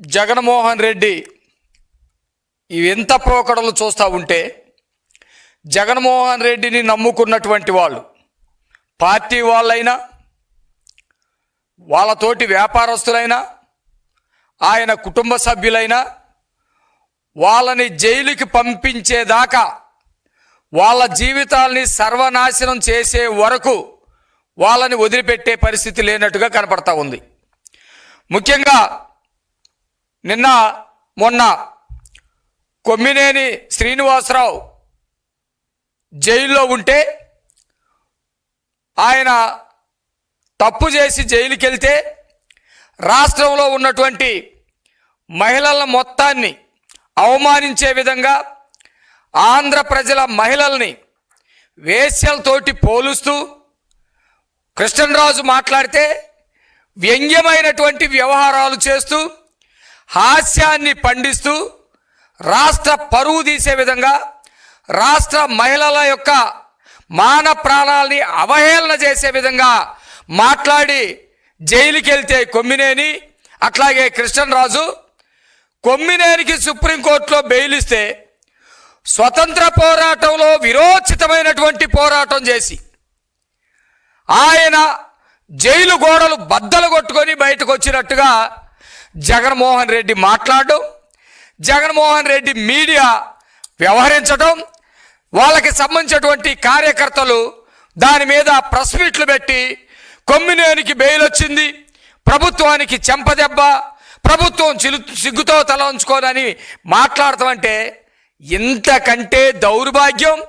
జగన్మోహన్ రెడ్డి ఇవి ఎంత పోకడలు చూస్తూ ఉంటే జగన్మోహన్ రెడ్డిని నమ్ముకున్నటువంటి వాళ్ళు పార్టీ వాళ్ళైనా వాళ్ళతోటి వ్యాపారస్తులైనా ఆయన కుటుంబ సభ్యులైనా వాళ్ళని జైలుకి పంపించేదాకా వాళ్ళ జీవితాల్ని సర్వనాశనం చేసే వరకు వాళ్ళని వదిలిపెట్టే పరిస్థితి లేనట్టుగా కనపడతా ఉంది. ముఖ్యంగా నిన్న మొన్న కొమ్మినేని శ్రీనివాసరావు జైల్లో ఉంటే ఆయన తప్పు చేసి జైలుకి వెళ్తే రాష్ట్రంలో ఉన్నటువంటి మహిళల మొత్తాన్ని అవమానించే విధంగా ఆంధ్ర ప్రజల మహిళల్ని వేశ్యలతోటి పోలుస్తూ కృష్ణరాజు మాట్లాడితే వ్యంగ్యమైనటువంటి వ్యవహారాలు చేస్తూ హాస్యాన్ని పండిస్తూ రాష్ట్ర పరువు తీసే విధంగా రాష్ట్ర మహిళల యొక్క మాన ప్రాణాలని అవహేళన చేసే విధంగా మాట్లాడి జైలుకి వెళ్తే కొమ్మినేని అట్లాగే కృష్ణరాజు కొమ్మినేనికి సుప్రీంకోర్టులో బెయిల్ ఇస్తే స్వతంత్ర పోరాటంలో విరోచితమైనటువంటి పోరాటం చేసి ఆయన జైలు గోడలు బద్దలు కొట్టుకొని బయటకు వచ్చినట్టుగా జగన్మోహన్ రెడ్డి మాట్లాడడం జగన్మోహన్ రెడ్డి మీడియా వ్యవహరించడం వాళ్ళకి సంబంధించినటువంటి కార్యకర్తలు దాని మీద ప్రెస్ మీట్లు పెట్టి కొమ్మినేనికి బెయిల్ వచ్చింది ప్రభుత్వానికి చెంపదెబ్బ ప్రభుత్వం చిలు సిగ్గుతో తల ఉంచుకోనని మాట్లాడతామంటే ఇంతకంటే దౌర్భాగ్యం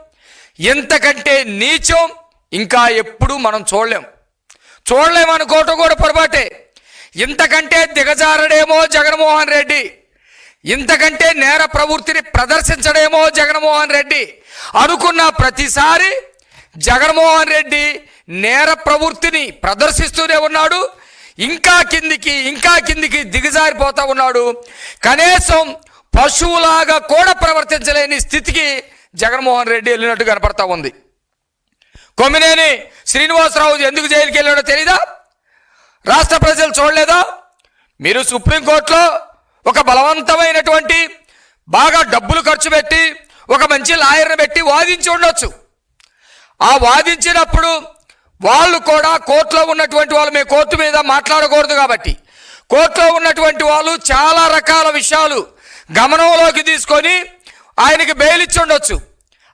ఇంతకంటే నీచం ఇంకా ఎప్పుడూ మనం చూడలేం. చూడలేమనుకోవటం కూడా పొరపాటే. ఇంతకంటే దిగజారడేమో జగన్మోహన్ రెడ్డి. ఇంతకంటే నేర ప్రవృత్తిని ప్రదర్శించడేమో జగన్మోహన్ రెడ్డి. అనుకున్న ప్రతిసారి జగన్మోహన్ రెడ్డి నేర ప్రవృత్తిని ప్రదర్శిస్తూనే ఉన్నాడు. ఇంకా కిందికి ఇంకా కిందికి దిగజారిపోతా ఉన్నాడు. కనీసం పశువులాగా కూడా ప్రవర్తించలేని స్థితికి జగన్మోహన్ రెడ్డి వెళ్ళినట్టు కనపడతా ఉంది. కొమ్మినేని శ్రీనివాసరావు ఎందుకు జైలుకి వెళ్ళాడో తెలీదా? రాష్ట్ర ప్రజలు చూడలేదా? మీరు సుప్రీంకోర్టులో ఒక బలవంతమైనటువంటి బాగా డబ్బులు ఖర్చు పెట్టి ఒక మంచి లాయర్ని పెట్టి వాదించి ఉండొచ్చు. ఆ వాదించినప్పుడు వాళ్ళు కూడా కోర్టులో ఉన్నటువంటి వాళ్ళు మేము కోర్టు మీద మాట్లాడకూడదు కాబట్టి. కోర్టులో ఉన్నటువంటి వాళ్ళు చాలా రకాల విషయాలు గమనంలోకి తీసుకొని ఆయనకి బెయిల్ ఇచ్చి ఉండొచ్చు.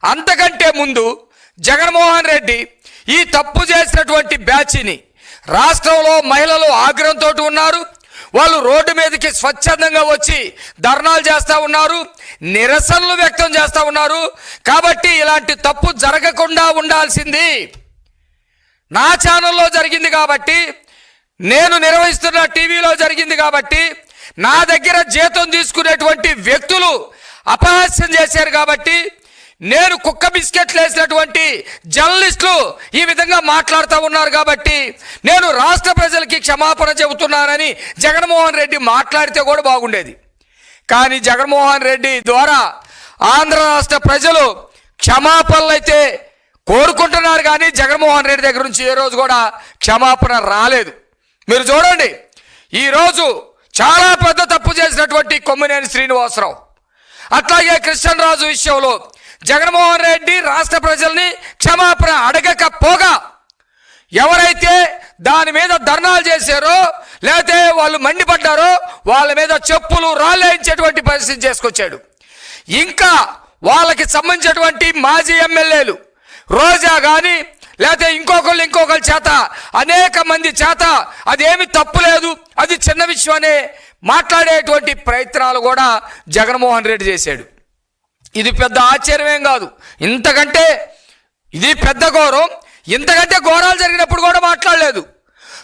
అంతకంటే ముందు జగన్మోహన్ రెడ్డి ఈ తప్పు చేసినటువంటి బ్యాచ్ని రాష్ట్రంలో మహిళలు ఆగ్రహంతో ఉన్నారు. వాళ్ళు రోడ్డు మీదకి స్వచ్ఛందంగా వచ్చి ధర్నాలు చేస్తూ ఉన్నారు. నిరసనలు వ్యక్తం చేస్తూ ఉన్నారు. కాబట్టి ఇలాంటి తప్పు జరగకుండా ఉండాల్సింది. నా ఛానల్లో జరిగింది కాబట్టి నేను నిర్వహిస్తున్న టీవీలో జరిగింది కాబట్టి నా దగ్గర జీతం తీసుకునేటువంటి వ్యక్తులు అపహాస్యం చేశారు కాబట్టి నేను కుక్క బిస్కెట్లు వేసినటువంటి జర్నలిస్టులు ఈ విధంగా మాట్లాడుతూ ఉన్నారు కాబట్టి నేను రాష్ట్ర ప్రజలకి క్షమాపణ చెబుతున్నానని జగన్మోహన్ రెడ్డి మాట్లాడితే కూడా బాగుండేది. కానీ జగన్మోహన్ రెడ్డి ద్వారా ఆంధ్ర రాష్ట్ర ప్రజలు క్షమాపణలు అయితే కోరుకుంటున్నారు కానీ జగన్మోహన్ రెడ్డి దగ్గర నుంచి ఏ రోజు కూడా క్షమాపణ రాలేదు. మీరు చూడండి ఈరోజు చాలా పెద్ద తప్పు చేసినటువంటి కొమ్మినేని శ్రీనివాసరావు. అట్లాగే కృష్ణరాజు విషయంలో జగన్మోహన్ రెడ్డి రాష్ట్ర ప్రజల్ని క్షమాపణ అడగకపోగా ఎవరైతే దాని మీద ధర్నాలు చేశారో లేకపోతే వాళ్ళు మండిపడ్డారో వాళ్ళ మీద చెప్పులు రాలేయించేటువంటి పరిస్థితి చేసుకొచ్చాడు. ఇంకా వాళ్ళకి సంబంధించినటువంటి మాజీ ఎమ్మెల్యేలు రోజా కానీ లేకపోతే ఇంకొకళ్ళు ఇంకొకరి చేత అనేక మంది చేత అదేమి తప్పు లేదు అది చిన్న విషయం అనే మాట్లాడేటువంటి ప్రయత్నాలు కూడా జగన్మోహన్ రెడ్డి చేశాడు. ఇది పెద్ద ఆశ్చర్యమేం కాదు. ఇంతకంటే ఇది పెద్ద ఘోరం. ఇంతకంటే ఘోరాలు జరిగినప్పుడు కూడా మాట్లాడలేదు.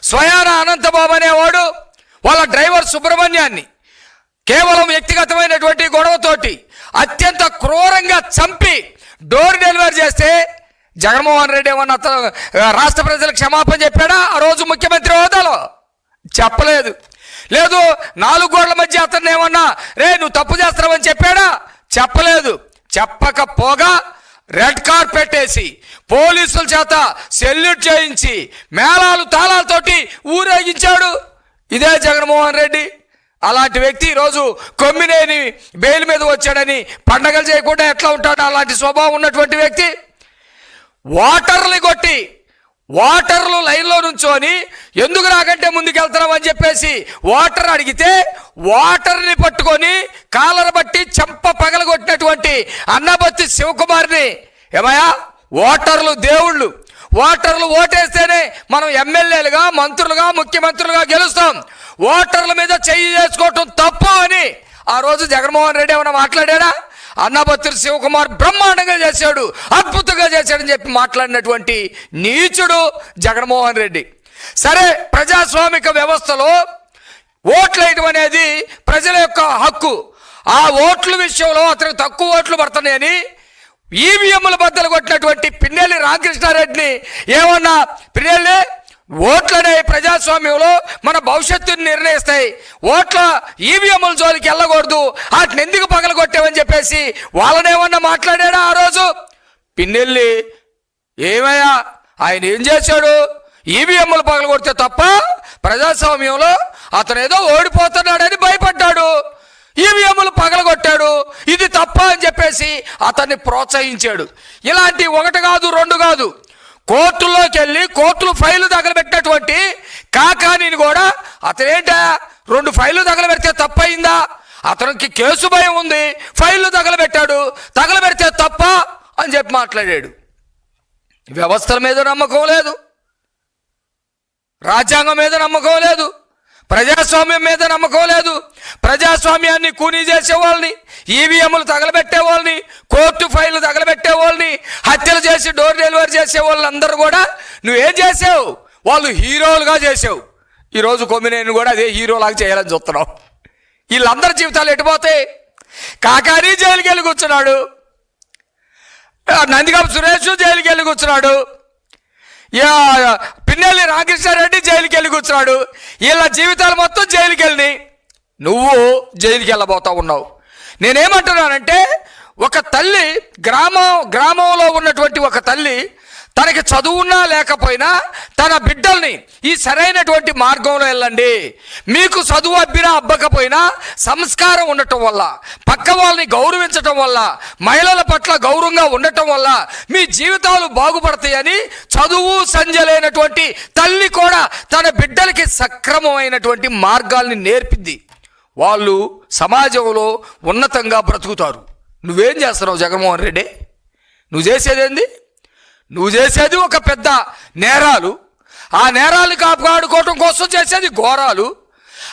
స్వయాన అనంతబాబు అనేవాడు వాళ్ళ డ్రైవర్ సుబ్రహ్మణ్యాన్ని కేవలం వ్యక్తిగతమైనటువంటి గొడవతోటి అత్యంత క్రూరంగా చంపి డోర్ డెలివరీ చేస్తే జగన్మోహన్ రెడ్డి ఏమన్నా అతను రాష్ట్ర ప్రజలకు క్షమాపణ చెప్పాడా? ఆ రోజు ముఖ్యమంత్రి హోదాలో. చెప్పలేదు. లేదు నాలుగు గోడల మధ్య అతన్ని ఏమన్నా రే నువ్వు తప్పు చేస్తున్నావని చెప్పాడా? చెప్పలేదు. చెప్పకపోగా రెడ్ కార్పెట్ వేసి పోలీసుల చేత సెల్యూట్ చేయించి మేళాలు తాళాలతోటి ఊరేగించాడు. ఇదే జగన్మోహన్ రెడ్డి. అలాంటి వ్యక్తి ఈరోజు కొమ్మినేని బెయిల్ మీద వచ్చాడని పండగలు చేయకుండా ఎట్లా ఉంటాడు? అలాంటి స్వభావం ఉన్నటువంటి వ్యక్తి. వాటర్ని కొట్టి వాటర్లు లైన్లో నుంచోని ఎందుకు రాకంటే ముందుకెళ్తున్నాం అని చెప్పేసి వాటర్ అడిగితే వాటర్ని పట్టుకొని కాలర్ బట్టి చెంప పగలగొట్టినటువంటి అన్నబత్తి శివకుమార్ని. ఏమయ్యా? ఓటర్లు దేవుళ్ళు. ఓటర్లు ఓటేస్తేనే మనం ఎమ్మెల్యేలుగా మంత్రులుగా ముఖ్యమంత్రులుగా గెలుస్తాం. ఓటర్ల మీద చెయ్యి చేసుకోవటం తప్పు అని ఆ రోజు జగన్మోహన్ రెడ్డి ఏమైనా మాట్లాడాడా? అన్నబత్రి శివకుమార్ బ్రహ్మాండంగా చేశాడు అద్భుతంగా చేశాడని చెప్పి మాట్లాడినటువంటి నీచుడు జగన్మోహన్ రెడ్డి. సరే ప్రజాస్వామిక వ్యవస్థలో ఓట్లేయటం అనేది ప్రజల యొక్క హక్కు. ఆ ఓట్ల విషయంలో అతనికి తక్కువ ఓట్లు పడుతున్నాయని ఈవీఎంల బద్దలు కొట్టినటువంటి పిన్నెల్లి రామకృష్ణారెడ్డిని ఏమన్నా పిన్నెల్లి ఓట్లనే ప్రజాస్వామ్యంలో మన భవిష్యత్తుని నిర్ణయిస్తాయి. ఓట్ల ఈవీఎంల జోలికి వెళ్ళకూడదు. వాటిని ఎందుకు పగలగొట్టామని చెప్పేసి వాళ్ళనేమన్నా మాట్లాడాడా ఆ రోజు? పిన్నెల్లి ఏమయ్యా ఆయన ఏం చేశాడు? ఈవీఎంలు పగలగొడితే తప్ప ప్రజాస్వామ్యంలో అతను ఏదో ఓడిపోతున్నాడని భయపడ్డాడు. ఈవీఎంలు పగలగొట్టాడు. ఇది తప్ప అని చెప్పేసి అతన్ని ప్రోత్సహించాడు. ఇలాంటి ఒకటి కాదు రెండు కాదు. కోర్టుల్లోకి వెళ్ళి కోర్టులు ఫైలు తగలబెట్టినటువంటి కాకానిని కూడా అతనేంటా రెండు ఫైళ్ళు తగలబెడితే తప్పయిందా? అతనికి కేసు భయం ఉంది ఫైళ్ళు తగలబెట్టాడు తగలబెడితే తప్ప అని చెప్పి మాట్లాడాడు. వ్యవస్థల మీద నమ్మకం లేదు. రాజ్యాంగం మీద నమ్మకం లేదు. ప్రజాస్వామ్యం మీద నమ్మకం లేదు. ప్రజాస్వామ్యాన్ని కూనీ చేసేవాళ్ళని ఈవీఎంలు తగలబెట్టే వాళ్ళని కోర్టు ఫైళ్ళు తగలబెట్టే వాళ్ళని హత్యలు చేసి డోర్ డెలివరీ చేసే వాళ్ళందరూ కూడా నువ్వేం చేసావు? వాళ్ళు హీరోలుగా చేసావు. ఈరోజు కొమ్మినేని కూడా అదే హీరోలాగా చేయాలని చూస్తున్నావు. వీళ్ళందరి జీవితాలు ఎటుపోతాయి కాకాని జైలుకి వెళ్ళి కూర్చున్నాడు నందిగాం సురేష్ జైలుకి వెళ్ళి కూర్చున్నాడు. పిన్నెల్లి రామకృష్ణారెడ్డి జైలుకి వెళ్ళి కూర్చున్నాడు. వీళ్ళ జీవితాలు మొత్తం జైలుకి వెళ్ళి నువ్వు జైలుకి వెళ్ళబోతా ఉన్నావు. నేనేమంటున్నానంటే ఒక తల్లి గ్రామం గ్రామంలో ఉన్నటువంటి ఒక తల్లి తనకి చదువున్నా లేకపోయినా తన బిడ్డల్ని ఈ సరైనటువంటి మార్గంలో వెళ్ళండి. మీకు చదువు అబ్బినా అబ్బకపోయినా సంస్కారం ఉండటం వల్ల పక్క వాళ్ళని గౌరవించటం వల్ల మహిళల పట్ల గౌరవంగా ఉండటం వల్ల మీ జీవితాలు బాగుపడతాయని చదువు సంజలైనటువంటి తల్లి కూడా తన బిడ్డలకి సక్రమమైనటువంటి మార్గాల్ని నేర్పింది. వాళ్ళు సమాజంలో ఉన్నతంగా బ్రతుకుతారు. నువ్వేం చేస్తున్నావు జగన్మోహన్ రెడ్డి? నువ్వు చేసేదేంది? నువ్వు చేసేది ఒక పెద్ద నేరాలు. ఆ నేరాలు కాపాడుకోవటం కోసం చేసేది ఘోరాలు.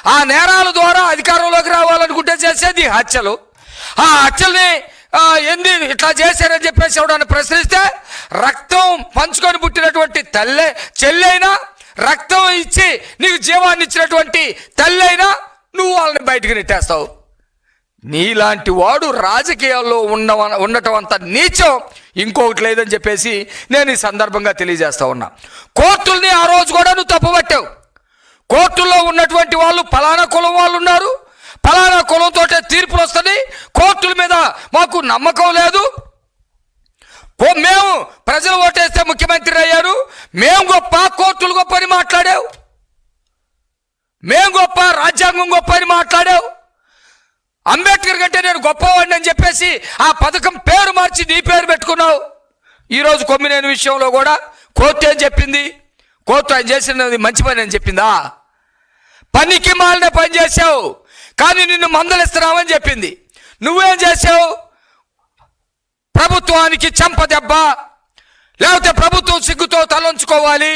ఆ నేరాల ద్వారా అధికారంలోకి రావాలనుకుంటే చేసేది హత్యలు. ఆ హత్యల్ని ఆ, ఏంది ఇట్లా చేశారని చెప్పేసి ఎవడని ప్రశ్నిస్తే రక్తం పంచుకొని పుట్టినటువంటి తల్లే చెల్లైనా రక్తం ఇచ్చి నీకు జీవాన్ని ఇచ్చినటువంటి తల్లైనా నువ్వు వాళ్ళని బయటకు నెట్టేస్తావు. నీలాంటి వాడు రాజకీయాల్లో ఉన్న ఉండటం అంత నీచం ఇంకొకటి లేదని చెప్పేసి నేను ఈ సందర్భంగా తెలియజేస్తా ఉన్నా. కోర్టుల్ని ఆ రోజు కూడా నువ్వు తప్పుపట్టావు. కోర్టుల్లో ఉన్నటువంటి వాళ్ళు ఫలానా కులం వాళ్ళు ఉన్నారు. ఫలానా కులంతో తీర్పులు వస్తుంది కోర్టుల మీద మాకు నమ్మకం లేదు. మేము ప్రజలు ఓటేస్తే ముఖ్యమంత్రి అయ్యారు. మేము గొప్ప కోర్టులు గొప్ప అని మాట్లాడావు. మేము గొప్ప రాజ్యాంగం గొప్ప అని మాట్లాడావు. అంబేద్కర్ కంటే నేను గొప్పవాడిని అని చెప్పేసి ఆ పథకం పేరు మార్చి నీ పేరు పెట్టుకున్నావు. ఈరోజు కొమ్మినేని విషయంలో కూడా కోర్టు ఏం చెప్పింది? కోర్టు ఆయన చేసినది మంచి పని అని చెప్పిందా? పనికి మాలిన పని చేసావు కానీ నిన్ను మందలిస్తున్నామని చెప్పింది. నువ్వేం చేసావు ప్రభుత్వానికి చెంప దెబ్బ లేకపోతే ప్రభుత్వం సిగ్గుతో తలంచుకోవాలి.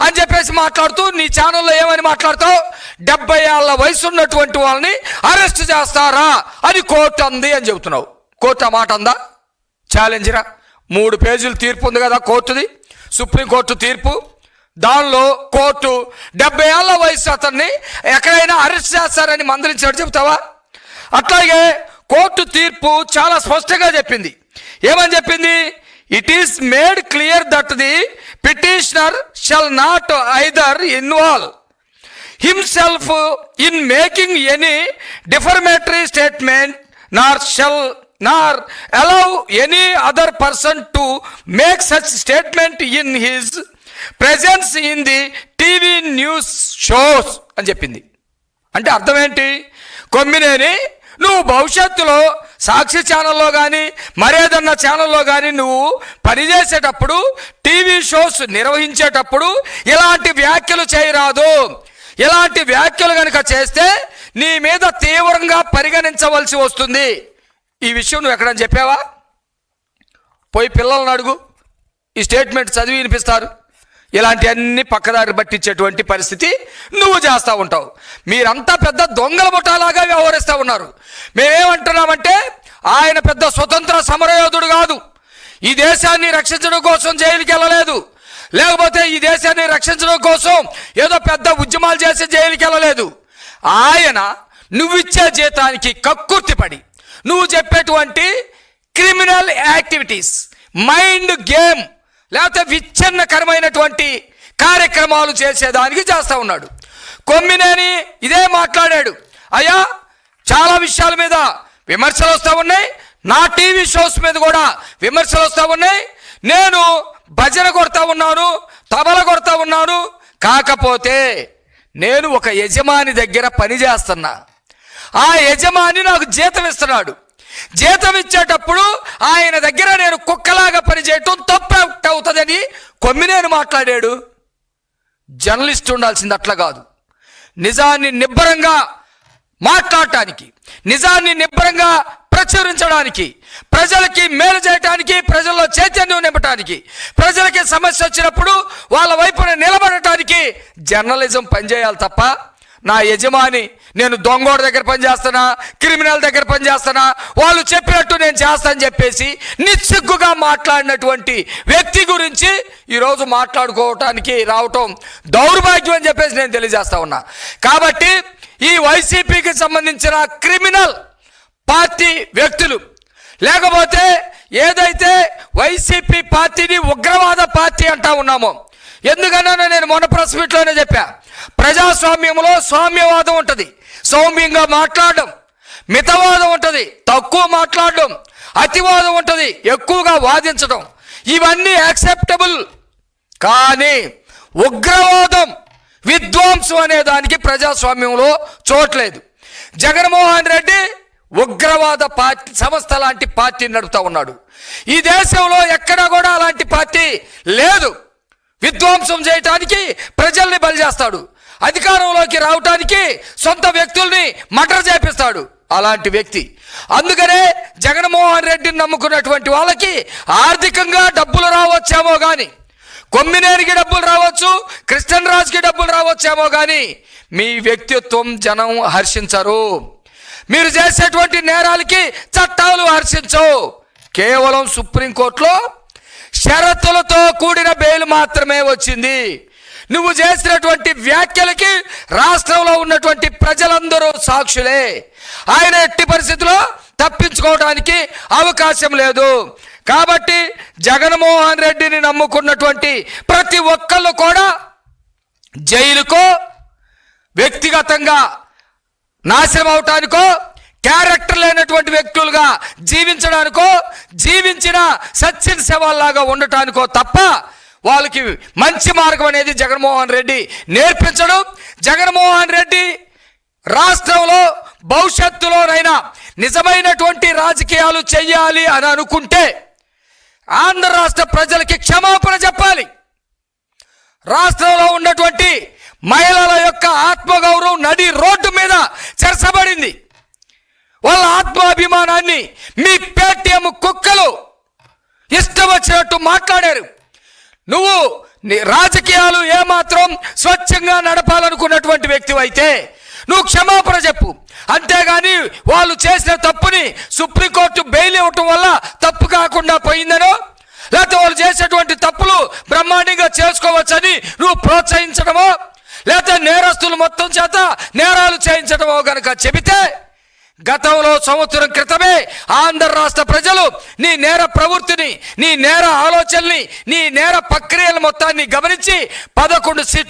అని చెప్పేసి మాట్లాడుతూ నీ ఛానల్లో ఏమని మాట్లాడతావు? డెబ్బై ఏళ్ళ వయసు ఉన్నటువంటి వాళ్ళని అరెస్ట్ చేస్తారా? అని కోర్టు అంది అని చెబుతున్నావు. కోర్టు ఆ మాట అందా? ఛాలెంజ్రా మూడు పేజీలు తీర్పు ఉంది కదా కోర్టుది. సుప్రీంకోర్టు తీర్పు. దానిలో కోర్టు డెబ్బై ఏళ్ళ వయసు అతన్ని ఎక్కడైనా అరెస్ట్ చేస్తారని మందలించాడు చెబుతావా? అట్లాగే కోర్టు తీర్పు చాలా స్పష్టంగా చెప్పింది. ఏమని చెప్పింది? It is made clear that the petitioner shall not either involve himself in making any defamatory statement nor shall nor allow any other person to make such statement in his presence in the TV news shows అని చెప్పింది. అంటే అర్థం ఏంటి? కొమ్మినేని నువ్వు భవిష్యత్తులో సాక్షి ఛానల్లో కానీ మరేదన్నా ఛానల్లో కానీ నువ్వు పనిచేసేటప్పుడు టీవీ షోస్ నిర్వహించేటప్పుడు ఇలాంటి వ్యాఖ్యలు చేయరాదు. ఇలాంటి వ్యాఖ్యలు కనుక చేస్తే నీ మీద తీవ్రంగా పరిగణించవలసి వస్తుంది. ఈ విషయం నువ్వు ఎక్కడని చెప్పావా? పోయి పిల్లలను అడుగు. ఈ స్టేట్మెంట్ చదివి వినిపిస్తారు. ఇలాంటివన్నీ పక్కదారి పట్టించేటువంటి పరిస్థితి నువ్వు చేస్తూ ఉంటావు. మీరంతా పెద్ద దొంగల ముఠాలాగా వ్యవహరిస్తూ ఉన్నారు. మేమేమంటున్నామంటే ఆయన పెద్ద స్వతంత్ర సమరయోధుడు కాదు. ఈ దేశాన్ని రక్షించడం కోసం జైలుకి వెళ్ళలేదు. లేకపోతే ఈ దేశాన్ని రక్షించడం కోసం ఏదో పెద్ద ఉద్యమాలు చేసి జైలుకి వెళ్ళలేదు. ఆయన నువ్విచ్చే జీతానికి కక్కుర్తిపడి నువ్వు చెప్పేటువంటి క్రిమినల్ యాక్టివిటీస్ మైండ్ గేమ్ లేకపోతే విచ్ఛిన్నకరమైనటువంటి కార్యక్రమాలు చేసేదానికి చేస్తూ ఉన్నాడు. కొమ్మినేని ఇదే మాట్లాడాడు. అయ్యా చాలా విషయాల మీద విమర్శలు వస్తూ ఉన్నాయి. నా టీవీ షోస్ మీద కూడా విమర్శలు వస్తూ ఉన్నాయి. నేను భజన కొడతా ఉన్నాను తబల కొడతా ఉన్నాను. కాకపోతే నేను ఒక యజమాని దగ్గర పని చేస్తున్నా. ఆ యజమాని నాకు జీతం ఇస్తున్నాడు. జీతం ఇచ్చేటప్పుడు ఆయన దగ్గర నేను కుక్కలాగా పనిచేయటం తప్పు అవుతుందని కొమ్మినేను మాట్లాడాడు. జర్నలిస్ట్ ఉండాల్సింది అట్లా కాదు. నిజాన్ని నిబ్బరంగా మాట్లాడటానికి నిజాన్ని నిబ్బరంగా ప్రచురించడానికి ప్రజలకి మేలు చేయటానికి ప్రజల్లో చైతన్యం నింపటానికి ప్రజలకి సమస్య వచ్చినప్పుడు వాళ్ళ వైపున నిలబడటానికి జర్నలిజం పనిచేయాలి తప్ప నా యజమాని నేను దొంగోడ దగ్గర పనిచేస్తానా క్రిమినల్ దగ్గర పనిచేస్తానా వాళ్ళు చెప్పినట్టు నేను చేస్తానని చెప్పేసి నిస్సిగ్గుగా మాట్లాడినటువంటి వ్యక్తి గురించి ఈరోజు మాట్లాడుకోవటానికి రావటం దౌర్భాగ్యం అని చెప్పేసి నేను తెలియజేస్తా ఉన్నా. కాబట్టి ఈ వైసీపీకి సంబంధించిన క్రిమినల్ పార్టీ వ్యక్తులు లేకపోతే ఏదైతే వైసీపీ పార్టీని ఉగ్రవాద పార్టీ అంటా ఉన్నామో ఎందుకన్నా నేను మొన్న ప్రెస్ మీట్లోనే చెప్పా. ప్రజాస్వామ్యంలో స్వామ్యవాదం ఉంటుంది. సౌమ్యంగా మాట్లాడడం మితవాదం ఉంటుంది. తక్కువ మాట్లాడడం అతివాదం ఉంటుంది. ఎక్కువగా వాదించడం. ఇవన్నీ యాక్సెప్టబుల్ కానీ ఉగ్రవాదం విద్వాంసం అనే దానికి ప్రజాస్వామ్యంలో చోట్లేదు జగన్మోహన్ రెడ్డి ఉగ్రవాద పార్టీ సంస్థ లాంటి పార్టీ నడుపుతా ఉన్నాడు. ఈ దేశంలో ఎక్కడా కూడా అలాంటి పార్టీ లేదు. విధ్వంసం చేయటానికి ప్రజల్ని బలి చేస్తాడు అధికారంలోకి రావటానికి సొంత వ్యక్తుల్ని మటర్ చేపిస్తాడు. అలాంటి వ్యక్తి. అందుకనే జగన్మోహన్ రెడ్డిని నమ్ముకున్నటువంటి వాళ్ళకి ఆర్థికంగా డబ్బులు రావచ్చేమో కానీ కొమ్మినేరికి డబ్బులు రావచ్చు కృష్ణన్ రాజుకి డబ్బులు రావచ్చేమో కానీ మీ వ్యక్తిత్వం జనం హర్షించరు. మీరు చేసేటువంటి నేరాలకి చట్టాలు హర్షించవు. కేవలం సుప్రీంకోర్టులో షరతులతో కూడిన బెయిల్ మాత్రమే వచ్చింది. నువ్వు చేసినటువంటి వ్యాఖ్యలకి రాష్ట్రంలో ఉన్నటువంటి ప్రజలందరూ సాక్షులే. ఆయన ఎట్టి పరిస్థితిలో తప్పించుకోవడానికి అవకాశం లేదు. కాబట్టి జగన్మోహన్ రెడ్డిని నమ్ముకున్నటువంటి ప్రతి ఒక్కళ్ళు కూడా జైలుకో వ్యక్తిగతంగా నాశనం అవటానికో క్యారెక్టర్ లేనటువంటి వ్యక్తులుగా జీవించడానికో జీవించిన సచిన్ శవాల్లాగా ఉండటానికో తప్ప వాళ్ళకి మంచి మార్గం అనేది జగన్మోహన్ రెడ్డి నేర్పించడం. జగన్మోహన్ రెడ్డి రాష్ట్రంలో భవిష్యత్తులోనైనా నిజమైనటువంటి రాజకీయాలు చెయ్యాలి అని అనుకుంటే ఆంధ్ర రాష్ట్ర ప్రజలకి క్షమాపణ చెప్పాలి. రాష్ట్రంలో ఉన్నటువంటి మహిళల యొక్క ఆత్మగౌరవం నడి రోడ్డు మీద చెరసబడింది. వాళ్ళ ఆత్మాభిమానాన్ని మీ పేటిఎం కుక్కలు ఇష్టం వచ్చినట్టు మాట్లాడారు. నువ్వు నీ రాజకీయాలు ఏమాత్రం స్వచ్ఛంగా నడపాలనుకున్నటువంటి వ్యక్తి అయితే నువ్వు క్షమాపణ చెప్పు. అంతేగాని వాళ్ళు చేసిన తప్పుని సుప్రీంకోర్టు బెయిల్ ఇవ్వటం వల్ల తప్పు కాకుండా పోయిందనో లేకపోతే వాళ్ళు చేసేటువంటి తప్పులు బ్రహ్మాండంగా చేసుకోవచ్చని నువ్వు ప్రోత్సహించడమో లేకపోతే నేరస్తులు మొత్తం చేత నేరాలు చేయించడమో గనక చెబితే గతంలో సంవత్సరం క్రితమే ఆంధ్ర రాష్ట్ర ప్రజలు నీ నేర ప్రవృత్తిని నీ నేర ఆలోచనని నీ నేర ప్రక్రియల మొత్తాన్ని గమనించి పదకొండు సీట్లు